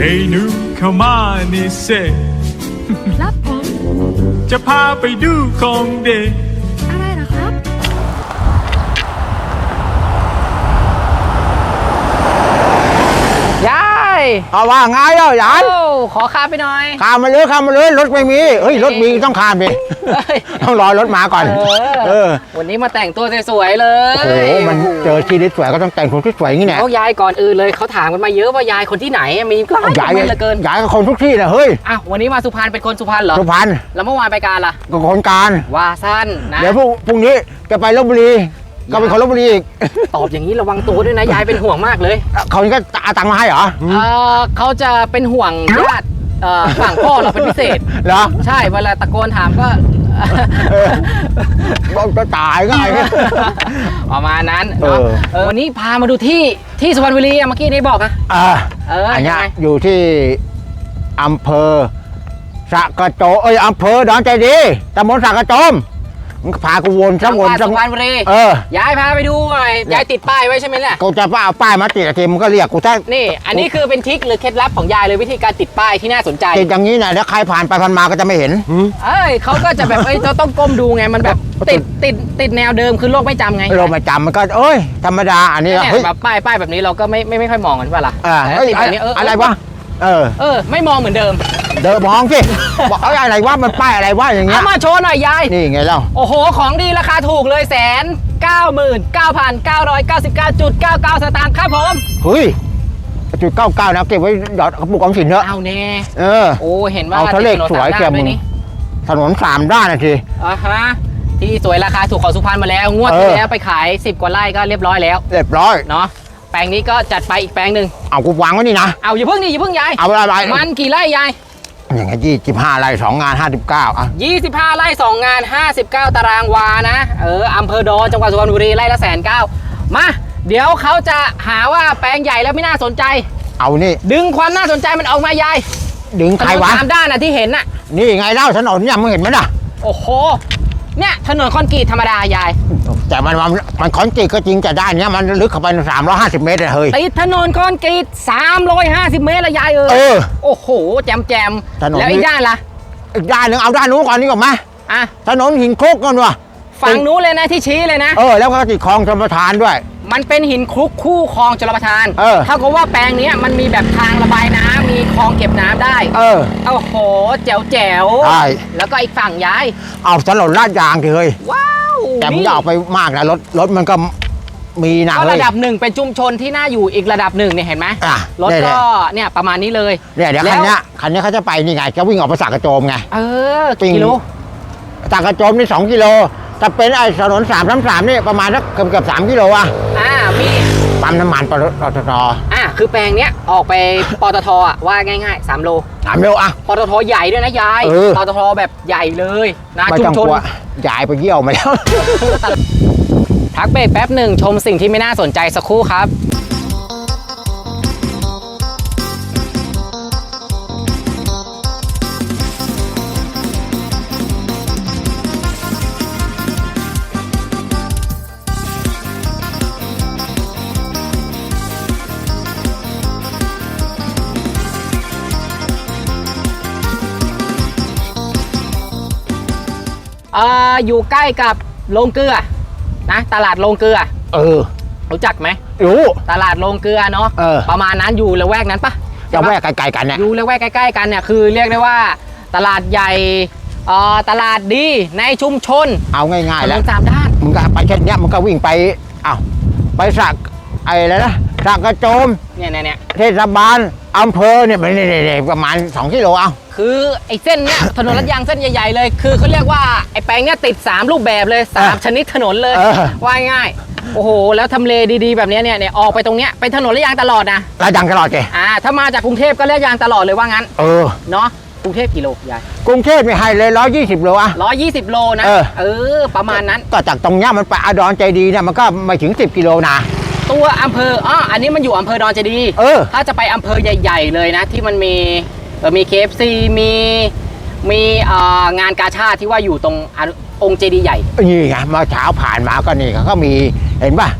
เฮ้ยหนูเข้ามานี่เซครับผม จะพาไปดูของเด็ก เอาว่าไงเอ้าหยานโอ้ขอคาไปหน่อยข้ามมาเลยข้ามมาเลยรถไม่มีเฮ้ยรถมีต้องข้ามดิเฮ้ยต้องรอรถมาก่อนเอเอออวันนี้มาแต่งตัวสวยๆเลยโอ้โหมันเจอชีวิตสวยก็ต้องแต่งคนที่สวยอย่างนี้แหละเอายายก่อนอื่นเลยเขาถามกันมาเยอะว่ายายคนที่ไหนมีหลายย้ายคนเหลือเกินย้ายกับคนทุกที่นะเฮ้ยอะวันนี้มาสุพรรณเป็นคนสุพรรณเหรอสุพรรณแล้วเมื่อวานไปการล่ะกับคนการว่าสั้นนะเดี๋ยวพรุ่งพรุ่งนี้จะไปลบบุรี ก็เป็นคนลบบุรีอีกตอบอย่างนี้ระวังตัวด้วยนะยายเป็นห่วงมากเลยเขานี่ก็เอาตังค์มาให้เหรอเออเขาจะเป็นห่วงญาติเอ่อฝั่งพ่อเราเป็นพิเศษเหรอ ใช่เวลาตะโกนถามก็ เออบอกจะตายก็ไอ้ ประมาณนั้นเอเนาะอเออวันนี้พามาดูที่ที่สุพรรณบุรีอะเมื่อกี้นี้บอกอะ อ่าเอออันเนี้ยยังไง อยู่ที่อำเภอสระกระโจเอ้ยอำเภอดอนใจดีตำบลสระกระโจม มึงพากูวนจัสังกหวนวัดสัสุกพรรณบุรีเออ ยายพาไปดูหน่อยยายติดป้ายไว้ใช่ไหมเนี่ยกูจะเอาป้ายมาติดอะทีมึงก็เรียกกูถ้านี่ อันนี้คือเป็นทริคหรือเคล็ดลับของยายเลยวิธีการติดป้ายที่น่าสนใจ ติดอย่างนี้นะแล้วใครผ่านไปผ่านมาก็จะไม่เห็น เอ้ยเขาก็จะแบบ เอ้ยเราต้องก้มดูไง มันแบบติดติดติดแนวเดิมคือโลกไม่จำไงเราไม่จำมันก็เอ้ยธรรมดาอันนี้เนี่ยเฮ้ยแบบป้ายป้ายแบบนี้เราก็ไม่ไม่ไม่ค่อยมองกันว่าล่ะอ่าแต่เฮ้ยติดแบบนี้เอออะไรวะ เออ เออ ไม่มองเหมือนเดิม เดินมองสิ บอกเอ้ยอะไรวะมันป้ายอะไรวะอย่างเงี้เอาย มาโชว์หน่อยยาย นี่ไงเล่า โอ้โห ของดีราคาถูกเลยแสนเก้าหมื่นเก้าพันเก้าร้อยเก้าสิบเก้าจุดเก้าเก้าสตางค์ครับผม เฮ้ยจุดเก้าเก้านะเก็บไว้ดอดกระปุกออมสินเถอะ เอาเน่ เออ โอ้เห็นว่าเอาทะเลติดถนนสวยสามแกด้านมึด้วงนี่ถนนสามด้านนะที อ่าฮะ ที่สวยราคาถูกของสุพรรณมาแล้ว งวดเออที่แล้วไปขาย 10 กว่าไร่ก็เรียบร้อยแล้ว เรียบร้อย เนาะ แปลงนี้ก็จัดไปอีกแปลงหนึ่งเอากูวางไว้นี่นะ เอาอย่าเพิ่งนี่อย่าเพิ่งยายเอาอะไรมันกี่ไร่ยายอย่างเงี้ยยี่สิบห้าไร่สองงานห้าสิบเก้าอะ25ไร่2งาน59ตารางวานะ เอออำเภอดอนจังหวัดสุพรรณบุรีไร่ละแสนเก้ามา เดี๋ยวเขาจะหาว่าแปลงใหญ่แล้วไม่น่าสนใจ เอานี่ ดึงความน่าสนใจมันออกมายายดึงถใครนนวะสามด้านน่ะที่เห็นน่ะ นี่ไงเล่าถนนเนี่ยมึงเห็นไหมน่ะ โอ้โห เนี่ยถนนคอนกรีตธรรมดายาย แต่มันมันมันคอนกรีตก็จริงแต่ด้านเนี้ยมันลึกเข้าไปสามร้อยห้าสิบเมตรเลยเฮ้ย ติดถนนคอนกรีต350 เมตรละยายเอเอออโอ้โห แจมแจมถนน แล้วอีกด้านล่ะอีกด้านหนึ่งเอาด้านนู้นก่อนนี่ก่อนไหมอะถนนหินคลุกกันวะฝั่งนู้นเลยนะที่ชี้เลยนะ เออแล้วก็ติดคลองชลประทานด้วย มันเป็นหินคลุกคู่คลองชลประทานเออเท่ากับว่าแปลงเนี้ยมันมีแบบทางระบายน้ำมีคลองเก็บน้ำได้ เออ โอ้โห แจ๋วแจ๋วใช่ แล้วก็อีกฝั่งย้าย เอาถนนลาดยางทีเฮ้ยว้าว แต่มึงนี่จะเอาไปมากนะรถรถมันก็มีนะก็เฮ้ระยดับหนึ่งเป็นชุมชนที่น่าอยู่อีกระดับหนึ่งเนี่ยเห็นไหมอะรถเนี่ยก็เนี่ยประมาณนี้เลยเนี่ยเดี๋ยวแล้คัวนเนี้ยคันเนี้ยเขาจะไปนี่ไงจะวิ่งออกไปสักกระโจมไงเออปิ้งกิโลสักกระโจมนี่สองกิโลถ้าเป็นไอ้ถนนสามสามสามนี่ประมาณสักเกือบเกือบสามกิโลอะอ่ามี ปั๊มน้ำมันปตทตอ่าคือแปลงเนี้ยออกไปปตทอะว่าง่ายๆ3โลสามโลอะ ปตทใหญ่ด้วยนะยายเออ ปตทแบบใหญ่เลยนะไม่ชุต้มองชกนลัวย้ายไปเยี่ยวมาแล้ว พักเบรกแป๊บหนึ่งชมสิ่งที่ไม่น่าสนใจสักครู่ครับ อ่ออยู่ใกล้กับโรงเกลือนะตลาดโรงเกลือเออรู้จักไหมรู้ตลาดโรงเกลือเนาะเออประมาณนั้นอยู่ละแวกนั้นปะจะแวกไกลๆกันเนี่ยอยู่ละแวกใกล้ๆกันเนี่ยคือเรียกได้ว่าตลาดใหญ่เอ่อตลาดดีในชุมชน เอาง่ายถๆนแล้วนสามด้านมึงก็ไปเช่นเนี้ยมึงก็วิ่งไปอ้าวไปสัก ไอ้อะไรนะสักกระโจม เนี่ยเนี่ยเนี่ยเทศบาลอำเภอเนี่ยมันเนี่ยๆๆประมาณ2กิโลเอา คือไอ้เส้นเนี้ยถนนลัดยางเส้นใหญ่ ๆ เลย คือเขาเรียกว่าไอ้แปลงเนี้ยติด 3 รูปแบบเลยสามเออชนิดถนนเลย เออ ว่าง่ายโอ้โห แล้วทำเลดีๆ แบบเนี้ยเนี่ยเนี่ยออกไปตรงเนี้ยเป็นถนนลัดยางตลอดนะแล้วดังตลอดแกอ่าถ้ามาจากกรุงเทพก็ลัดยางตลอดเลยว่างั้นเออ เนาะกรุงเทพกิโลยายกรุงเทพไม่ให้เลยร้อยยี่สิบโลอะร้อยยี่สิบโลนะเออ เออ ประมาณนั้น ก็จากตรงเนี้ยมันไปอดอนใจดีเนี่ยมันก็ไม่ถึง 10 กิโลนะ ตัวอำเภออ๋ออันนี้มันอยู่อำเภอดอนเจดีย์เออ ถ้าจะไปอำเภอใหญ่ ๆ เลยนะ ที่มันมีเออมีเคฟซีมีมีเอ่องานกาชาติที่ว่าอยู่ตรงอนุองค์เจดีย์ใหญ่ นี่ไงเมื่อเช้าผ่านมาก็นี่เขาก็มีเห็นป่ะ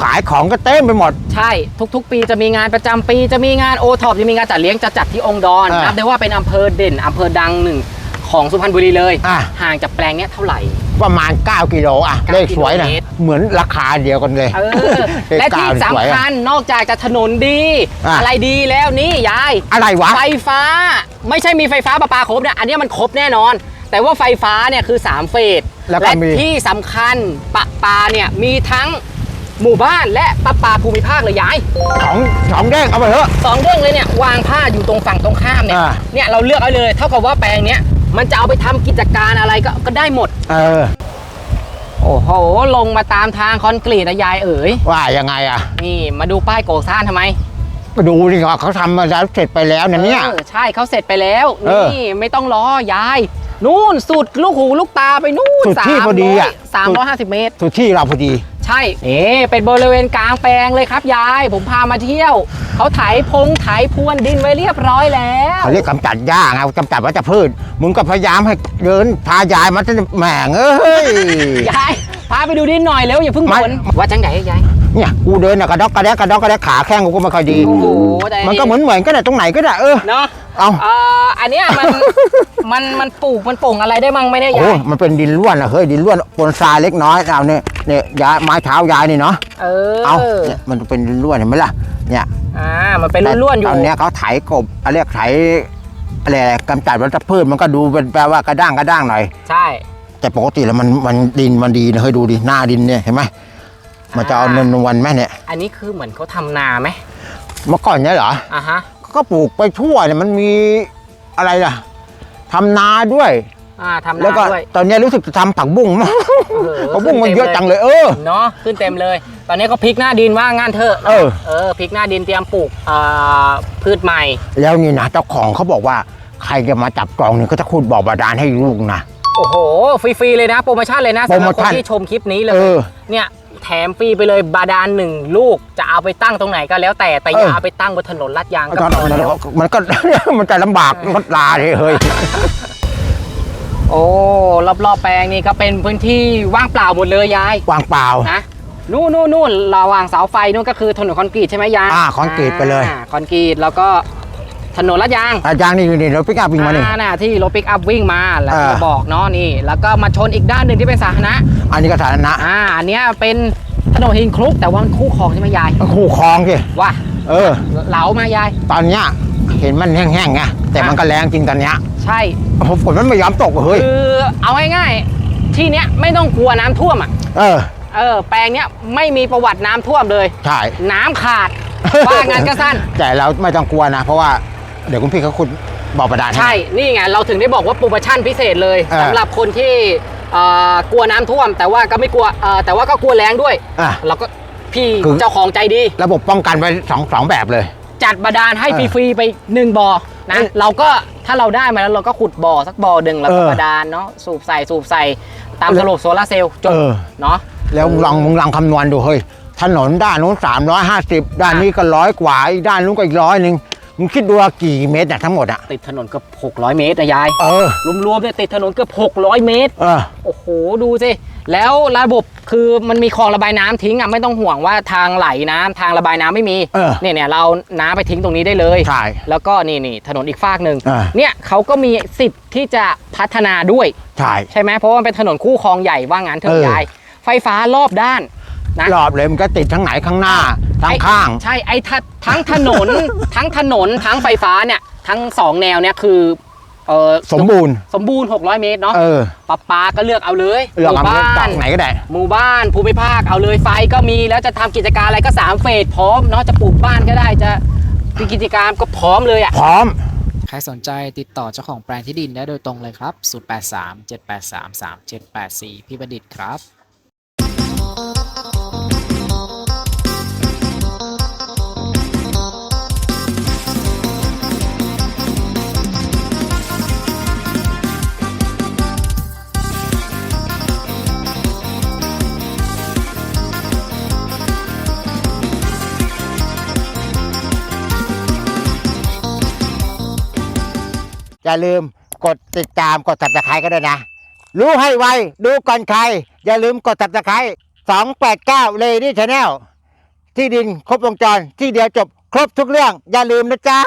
ขายของก็เต็มไปหมด ใช่ทุกๆ ปีจะมีงานประจำปีจะมีงานโอท็อปจะมีงานจัดเลี้ยงจะจัดที่องค์ดอนอ่านันับได้ว่าเป็นอำเภอเด่นอำเภอดังหนึ่งของสุพรรณบุรีเลย อะห่างจากแปลงเนี้ยเท่าไหร่ ประมาณ 9 กิโลอะ 9เลขสวยนะ กิโลเมตร เหมือนราคาเดียวกันเลยเออเลขและที่เก้านี่สวยสำอะ คัญนอกจากจะถนนดี อะ อะไรดีแล้วนี่ยาย อะไรวะ ไฟฟ้าไม่ใช่มีไฟฟ้าประปาครบนะอันเนี้ยมันครบแน่นอน แต่ว่าไฟฟ้าเนี่ยคือ 3 เฟสแล้วก็และมี ที่สำคัญประปาเนี่ยมีทั้งหมู่บ้านและประปาภูมิภาคเลยยายของของแดงเอาไปเถอะ สองเด้งเลยเนี่ยวางผ้าอยู่ตรงฝั่งตรงข้ามเนี่ยอ่า เนี่ยเราเลือกเอาเลย เท่ากับว่าแปลงเนี้ย มันจะเอาไปทำกิจการอะไรก็ก็ได้หมด เออ โอ้โห ลงมาตามทางคอนกรีตนะยายเอ๋ย ว่ายังไงอะ นี่มาดูป้ายโกซ่านทำไมก็ดูดิว่าเขาทำมาแล้วเสร็จไปแล้วนะเนี่ย ออใช่เขาเสร็จไปแล้ว เออนี่ไม่ต้องรอยาย นู่นสุดลูกหูลูกตาไปนู่นสุดที่พอดีอะ สามร้อยห้าสิบเมตร สุดที่เราพอดี ใช่นี่เป็นบริเวณกลางแปลงเลยครับยาย ผมพามาเที่ยว เขาไถพงไถพรวนดินไว้เรียบร้อยแล้วเขาเรียกกำจัดหญ้าไงกำจัดวัชพืชมึงก็พยายามให้เดินพายายมาจนแหม่งเอ้ย ยายพาไปดูดินหน่อยเร็วอย่าเพิ่งไม่บ่นว่าจังไหนยาย เนี่ยกูเดินน่ะกระดอกกระแดกกระดอกกระแดกขาแข้งกูก็ไม่ค่อยดี โอ้โหแต่ มันก็เหมือนเหมือนก็ได้ตรงไหนก็ได้เออ เนาะ เอาเอ่ออันเนี้ยมัน มันมันปลูกมันปลูกอะไรได้มั่งไม่ได้โอ้ยาย มันเป็นดินล้วนอะเฮ้ยดินล้วนปนทรายเล็กน้อยเอาเนี่ยเนี่ยยายไม้เท้ายายนี่เนาะเออเอาเนี่ยมันเป็นดินล้วนเห็นไหมล่ะเนี่ยอ่ามันเป็นล้วนๆอยู่ ตอนเนี้ยเขาไถกบเขาเรียกไถอะไรกำจัดวัชพืชมันก็ดูเป็นแปลว่ากระด้างกระด้างหน่อย ใช่ แต่ปกติแล้วมันมันดินมันดีนะเฮ้ยดูดิหน้าดินเนี่ยเห็นไหมมันจะเอานวลนวลๆไหมเนี่ยอันนี้คือเหมือนเขาทำนาไหมเมื่อก่อนเนี่ยเหรอ อะฮะ ก็ปลูกไปทั่วเนี่ยมันมีอะไรล่ะทำนาด้วย อ่าทำแล้วนาก็ด้วยตอนเนี้ยรู้สึกจะทำผักบุ้งมั้งเออผักบุ้งมันเยอะจังเลยเออ เนาะขึ้นเต็มเลย ตอนนี้ก็พลิกหน้าดินว่างานเถอะเออ เออพลิกหน้าดินเตรียมปลูกอ่าพืชใหม่ แล้วนี่นะเจ้าของเขาบอกว่าใครจะมาจับจองเนี่ยก็จะขุดบ่อบาดาลให้ลูกนะ โอ้โห ฟรีๆเลยนะ โปรโมชั่นเลยนะโปรสำหโมรับคชั่นนที่ชมคลิปนี้เลเอยอเนี่ย แถมฟรีไปเลยบาดาลหนึ่งลูกจะเอาไปตั้งตรงไหนก็แล้วแต่แต่อย่าเออเอาไปตั้งบนถนนลาดยางมันก็ก็พอแล้วมันก็มันจะลำบากรถลาเลยเฮ้ยโอ้รอบๆแปลงนี่ก็เป็นพื้นที่ว่างเปล่าหมดเลยยายวางเปล่านะนู่นนู่นนู่นระหว่างเสาไฟนู่นก็คือถนนคอนกรีตใช่ไหมยายอ่าคอนกรีตไปเลยอ่าคอนกรีตแล้วก็ ถนนลาดยางอาจารย์นี่นี่รถปิกอัพวิ่งมานี่อ่น่ะที่รถปิกอัพวิ่งมาแล้วอ่าก็บอกเนาะนี่ แล้วก็มาชนอีกด้านหนึ่งที่เป็นสาธารณะ อันนี้ก็สาธารณะอ่าอันเนี้ยเป็นถนนหินคลุกแต่ว่ามันคู่คลองใช่ไหมยายคู่คลองสิว่าเออ เหลามายาย ตอนเนี้ยเห็นมันแห้งๆไงแต่มันก็แรงจริงตอนเนี้ยใช่ฝนมันไม่ยอมตกเฮ้ยคือเอาง่ายๆที่เนี้ยไม่ต้องกลัวน้ำท่วมอะเออเออแปลงเนี้ยไม่มีประวัติน้ำท่วมเลย ใช่ น้ำขาดว่างานก็สั้นแต่เราไม่ต้องกลัวนะ เพราะว่า เดี๋ยวคุณพี่เขาขุดบ่อบาดาลห้ ใช่ นี่ไง เราถึงได้บอกว่าโปรโมชั่นพิเศษเลยเออสำหรับคนที่เอ่อกลัวน้ำท่วม แต่ว่าก็ไม่กลัวเอ่อแต่ว่าก็กลัวแรงด้วยอะเราก็พี่คือ เจ้าของใจดี ระบบป้องกันไว้สองสองแบบเลย จัดบาดาลให้เออฟรีๆไปหนึ่งบ่อนะเออเราก็ถ้าเราได้มาแล้วเราก็ขุดบ่อสักบ่อหนึ่งแล้วก็เออบาดาลเนาะสูบใส่สูบใส่ตามแล้วระบบโซลาร์เซลล์จบเออ เนาะ แล้วมึงลองมึงลองคำนวณดูเฮ้ยถนนด้านนู้นสามร้อยห้าสิบด้านนี้ก็ร้อยกว่าอีกด้านนู้นก็อีกร้อยหนึ่ง มึงคิดดูว่ากี่เมตรเนี่ยทั้งหมดอะติดถนนเกือบ600 เมตรนะยาย เออ รวมๆเนี่ยติดถนนเกือบ600 เมตร เออ โอ้โห ดูสิ แล้วระบบคือมันมีคลองระบายน้ำทิ้งอะไม่ต้องห่วงว่าทางไหลน้ำทางระบายน้ำไม่มีเออ เนี่ยเนี่ยเราน้ำไปทิ้งตรงนี้ได้เลย ใช่ แล้วก็นี่นี่ถนนอีกฝากหนึ่งอ่า เนี่ยเขาก็มีสิทธิ์ที่จะพัฒนาด้วย ใช่ ใช่ไหมเพราะว่ามันเป็นถนนคู่คลองใหญ่ว่างั้นเถเออะอ ยาย ไฟฟ้ารอบด้านนะรอบเลยมันก็ติดทั้งไหนข้างหน้า ทั้งไอ้ข้าง ใช่ไอ้ทัทั้งถนน ทั้งถนนทั้งไฟฟ้าเนี่ย ทั้งสองแนวเนี่ยคือเออสมบูรณ์สมบูรณ์ 600 เมตรเนาะเออปะปาก็เลือกเอาเลยเลือกหเอามู่ไปบ้าตอนกไหนก็ได้หมู่บ้านภูมิภาคเอาเลยไฟก็มีแล้วจะทำกิจการอะไรก็ 3 เฟสพร้อมเนาะจะปลูกบ้านก็ได้จะมีกิจการก็พร้อมเลยอะพร้อม ใครสนใจติดต่อเจ้าของแปลงที่ดินได้โดยตรงเลยครับ 0837833784 พี่บัณฑิตครับ อย่าลืมกดติดตามกดสับตะไคร้ก็ด้วยนะ รู้ให้ไว ดูก่อนใคร อย่าลืมกดสับตะไคร้สองแปดเก้าเลดี้ชาแนลที่ดินครบวงจรที่เดียวจบครบทุกเรื่อง อย่าลืมนะจ๊ะ